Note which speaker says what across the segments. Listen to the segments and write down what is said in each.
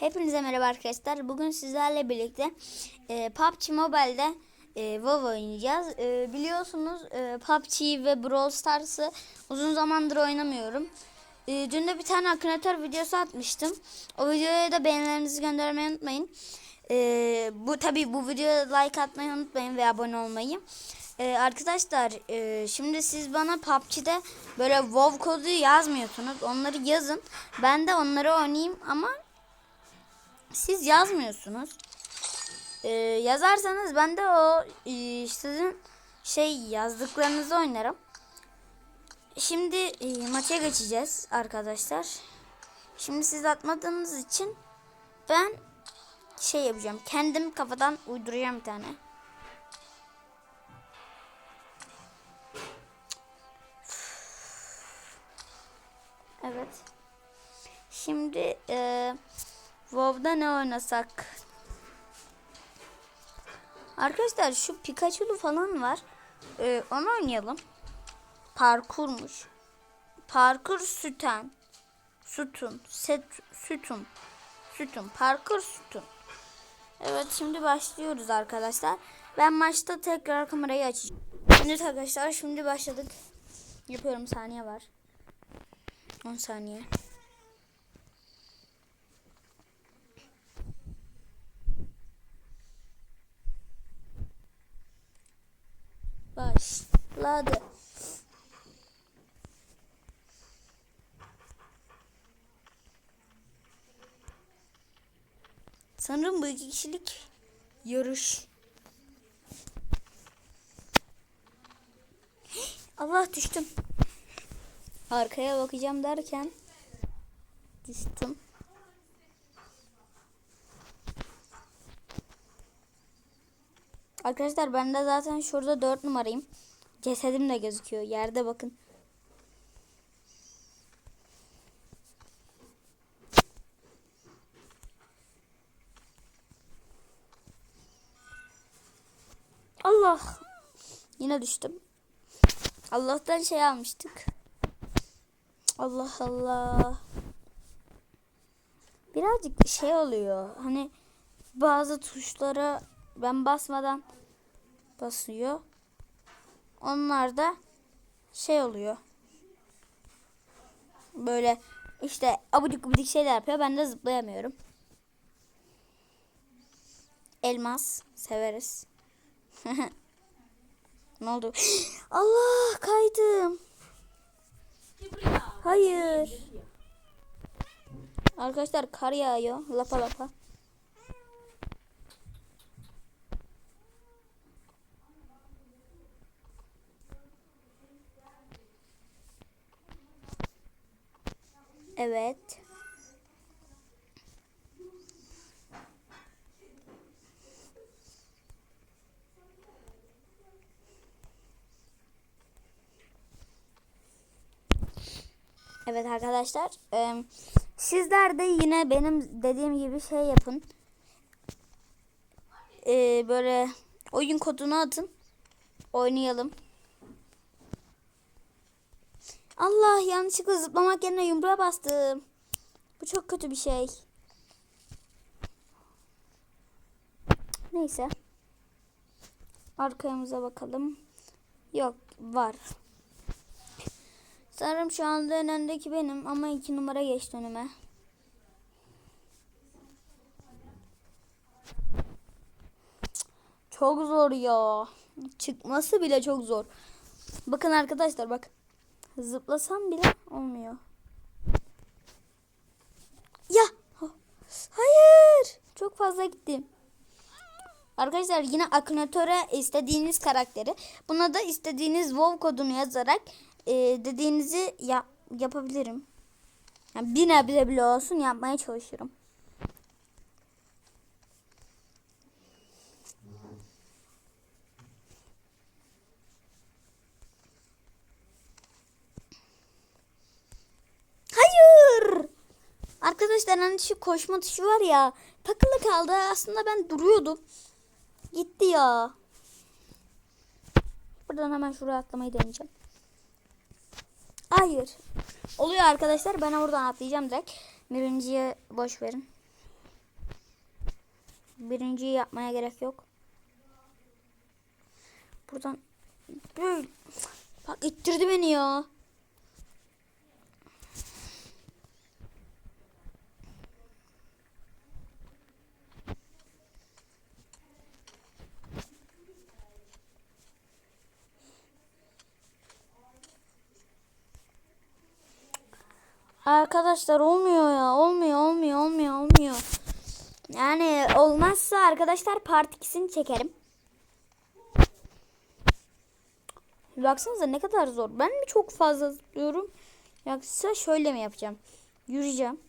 Speaker 1: Hepinize merhaba arkadaşlar. Bugün sizlerle birlikte e, PUBG Mobile'de e, WoW oynayacağız. E, biliyorsunuz e, PUBG ve Brawl Stars'ı uzun zamandır oynamıyorum. E, dün de bir tane akınatör videosu atmıştım. O videoya da beğenilerinizi göndermeyi unutmayın. E, bu tabi bu videoya like atmayı unutmayın ve abone olmayı. E, arkadaşlar e, şimdi siz bana PUBG'de böyle WoW kodu yazmıyorsunuz. Onları yazın. Ben de onları oynayayım ama siz yazmıyorsunuz. Ee, yazarsanız ben de o e, sizin şey yazdıklarınızı oynarım. Şimdi e, maça geçeceğiz arkadaşlar. Şimdi siz atmadığınız için ben şey yapacağım. Kendim kafadan uyduracağım bir tane. Evet. Şimdi e, WoW'da ne oynasak? Arkadaşlar şu Pikachu'lu falan var. E, onu oynayalım. Parkurmuş. Parkur süten. Sütun. Set, sütun. Sütun. Parkur sütun. Evet şimdi başlıyoruz arkadaşlar. Ben maçta tekrar kamerayı açacağım. Evet arkadaşlar şimdi başladık. Yapıyorum saniye var. 10 saniye. Başladı. Sanırım bu iki kişilik yarış. Allah düştüm. Arkaya bakacağım derken düştüm. Arkadaşlar ben de zaten şurada 4 numarayım. Cesedim de gözüküyor. Yerde bakın. Allah. Yine düştüm. Allah'tan şey almıştık. Allah Allah. Birazcık şey oluyor. Hani bazı tuşlara ben basmadan basıyor. Onlar da şey oluyor. Böyle işte abudik abudik şeyler yapıyor. Ben de zıplayamıyorum. Elmas severiz. ne oldu? Allah kaydım. Hayır. Arkadaşlar kar yağıyor. Lapa lapa. Evet. Evet arkadaşlar. eee, sizler de yine benim dediğim gibi şey yapın. Eee, böyle oyun kodunu atın. Oynayalım. Allah yanlışlıkla zıplamak yerine yumruğa bastım. Bu çok kötü bir şey. Neyse. Arkamıza bakalım. Yok var. Sanırım şu anda en öndeki benim ama iki numara geçti önüme. Çok zor ya. Çıkması bile çok zor. Bakın arkadaşlar bak. Zıplasam bile olmuyor. Ya. Hayır. Çok fazla gittim. Arkadaşlar yine Akinator'a istediğiniz karakteri. Buna da istediğiniz WoW kodunu yazarak e, dediğinizi ya, yapabilirim. Yani bir nebze bile olsun yapmaya çalışırım. Hayır. Arkadaşlar şu koşma tuşu var ya takılı kaldı. Aslında ben duruyordum. Gitti ya. Buradan hemen şuraya atlamayı deneyeceğim. Hayır. Oluyor arkadaşlar. Ben oradan atlayacağım direkt. Birinciye boş verin. Birinciyi yapmaya gerek yok. Buradan bak ittirdi beni ya. Arkadaşlar olmuyor ya. Olmuyor, olmuyor, olmuyor, olmuyor. Yani olmazsa arkadaşlar part 2'sini çekerim. Baksanıza ne kadar zor. Ben mi çok fazla zıplıyorum? Yoksa şöyle mi yapacağım? Yürüyeceğim.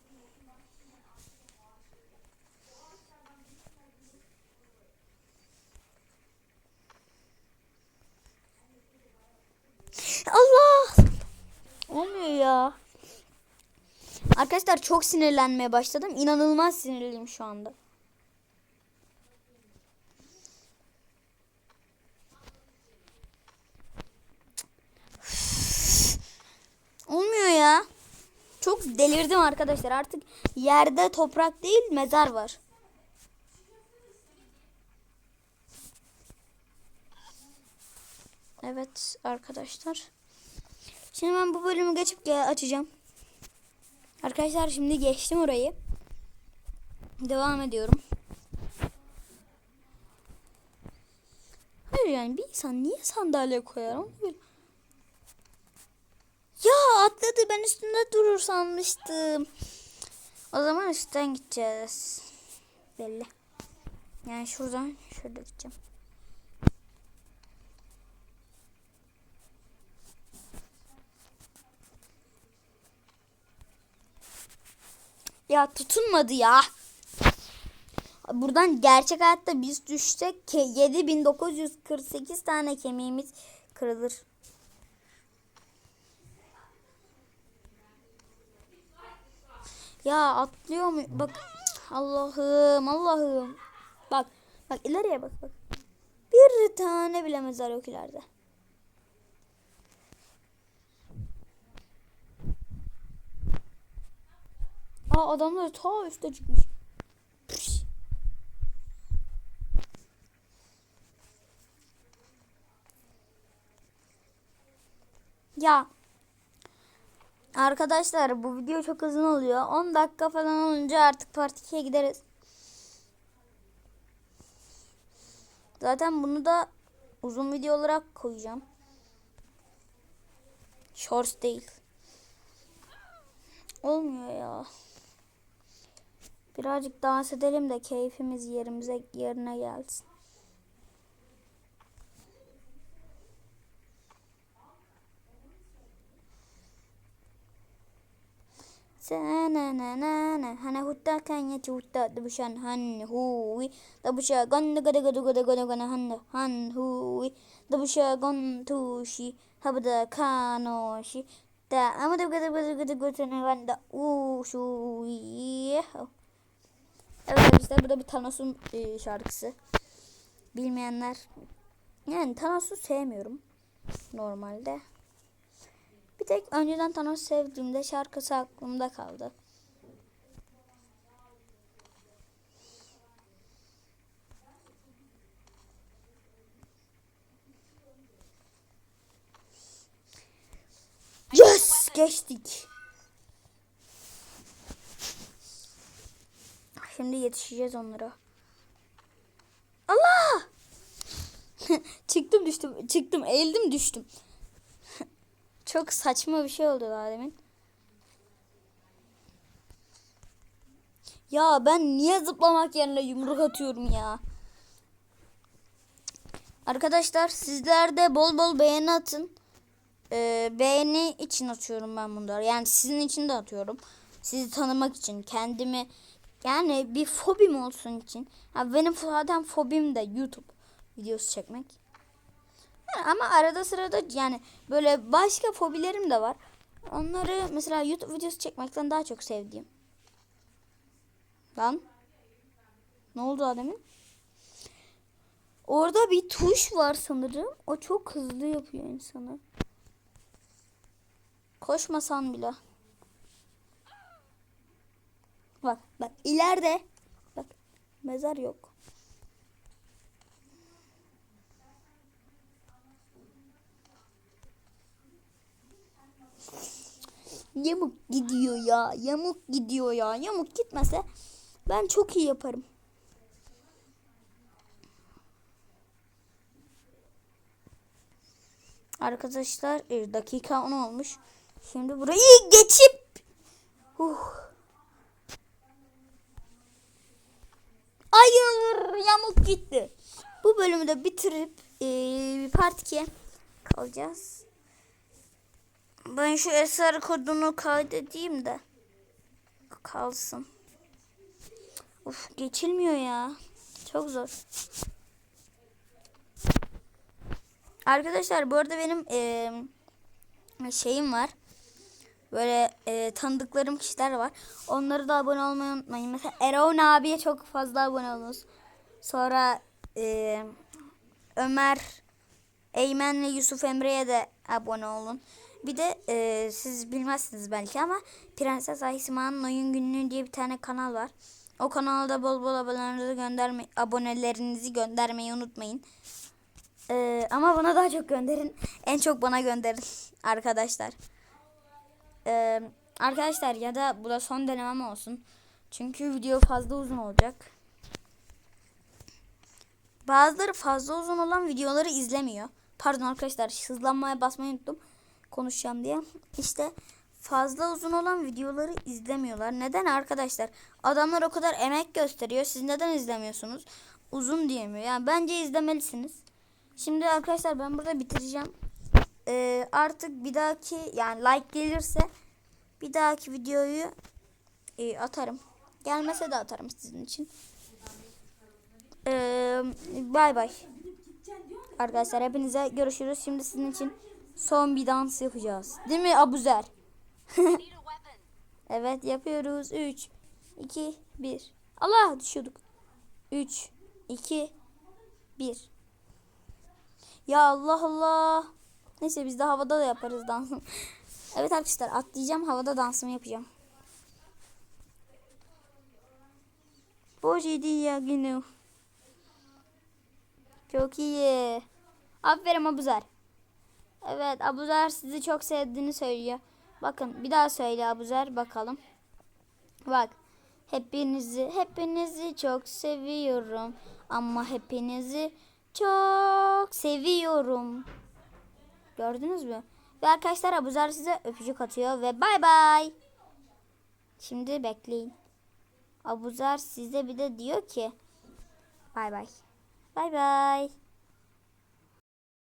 Speaker 1: Allah! Olmuyor ya. Arkadaşlar çok sinirlenmeye başladım. İnanılmaz sinirliyim şu anda. Olmuyor ya. Çok delirdim arkadaşlar. Artık yerde toprak değil mezar var. Evet arkadaşlar. Şimdi ben bu bölümü geçip açacağım. Arkadaşlar şimdi geçtim orayı. Devam ediyorum. Hayır yani bir insan niye sandalye koyar? Onu Ya atladı ben üstünde durur sanmıştım. O zaman üstten gideceğiz. Belli. Yani şuradan şöyle gideceğim. Ya tutunmadı ya. Buradan gerçek hayatta biz düşsek ke- 7948 tane kemiğimiz kırılır. Ya atlıyor mu? Bak Allah'ım Allah'ım. Bak bak ileriye bak bak. Bir tane bile mezar yok ileride. Aa adamlar ta üstte çıkmış. Ya Arkadaşlar bu video çok uzun oluyor. 10 dakika falan olunca artık part 2'ye gideriz. Zaten bunu da uzun video olarak koyacağım. Shorts değil. Olmuyor ya. Birazcık dans edelim de keyfimiz yerimize yerine gelsin. Sananana hana hutta kanya chuta dubushan han hui dabusha gon gada gada gada gada gada han han hui dabusha gon tushi habda kanoshi da amada gada gada gada gada gada ushui Evet arkadaşlar bu da bir Thanos'un e, şarkısı. Bilmeyenler yani Thanos'u sevmiyorum normalde. Bir tek önceden Thanos sevdiğimde şarkısı aklımda kaldı. Yes! Geçtik. Şimdi yetişeceğiz onlara. Allah! çıktım düştüm. Çıktım eğildim düştüm. Çok saçma bir şey oldu daha demin. Ya ben niye zıplamak yerine yumruk atıyorum ya? Arkadaşlar sizler de bol bol beğeni atın. Ee, beğeni için atıyorum ben bunları. Yani sizin için de atıyorum. Sizi tanımak için, kendimi yani bir fobim olsun için. Ha, benim zaten fobim de YouTube videosu çekmek. Yani ama arada sırada yani böyle başka fobilerim de var. Onları mesela YouTube videosu çekmekten daha çok sevdiğim. Lan. Ne oldu ademin? Orada bir tuş var sanırım. O çok hızlı yapıyor insanı. Koşmasan bile. Bak bak ileride bak mezar yok. Yamuk gidiyor ya. Yamuk gidiyor ya. Yamuk gitmese ben çok iyi yaparım. Arkadaşlar e, dakika 10 olmuş. Şimdi burayı geçip uh, Hayır yamuk gitti. Bu bölümü de bitirip e, part 2'ye kalacağız. Ben şu eser kodunu kaydedeyim de kalsın. Uf geçilmiyor ya. Çok zor. Arkadaşlar bu arada benim eee, şeyim var. Böyle eee, tanıdıklarım kişiler var. Onları da abone olmayı unutmayın. Mesela Erol abiye çok fazla abone olunuz. Sonra eee, Ömer, Eymen ve Yusuf Emre'ye de abone olun. Bir de eee, siz bilmezsiniz belki ama Prenses Aysima'nın Oyun Günlüğü diye bir tane kanal var. O kanalda bol bol abonelerinizi gönderme, abonelerinizi göndermeyi unutmayın. Ee, ama bana daha çok gönderin. En çok bana gönderin arkadaşlar. Ee, arkadaşlar ya da bu da son denemem olsun. Çünkü video fazla uzun olacak. Bazıları fazla uzun olan videoları izlemiyor. Pardon arkadaşlar hızlanmaya basmayı unuttum. Konuşacağım diye. İşte fazla uzun olan videoları izlemiyorlar. Neden arkadaşlar? Adamlar o kadar emek gösteriyor. Siz neden izlemiyorsunuz? Uzun diyemiyor. Yani bence izlemelisiniz. Şimdi arkadaşlar ben burada bitireceğim. Ee, artık bir dahaki yani like gelirse bir dahaki videoyu e, atarım. Gelmese de atarım sizin için. Ee, bay bay. Arkadaşlar hepinize görüşürüz. Şimdi sizin için son bir dans yapacağız. Değil mi Abuzer? evet yapıyoruz. 3 2 1. Allah düşüyorduk. 3 2 1. Ya Allah Allah. Neyse biz de havada da yaparız dansını. evet arkadaşlar atlayacağım havada dansımı yapacağım. Boji ya günü. Çok iyi. Aferin Abuzer. Evet Abuzer sizi çok sevdiğini söylüyor. Bakın bir daha söyle Abuzer bakalım. Bak. Hepinizi hepinizi çok seviyorum ama hepinizi çok seviyorum. Gördünüz mü? Ve arkadaşlar Abuzer size öpücük atıyor ve bay bay. Şimdi bekleyin. Abuzer size bir de diyor ki bay bay. Bay bay.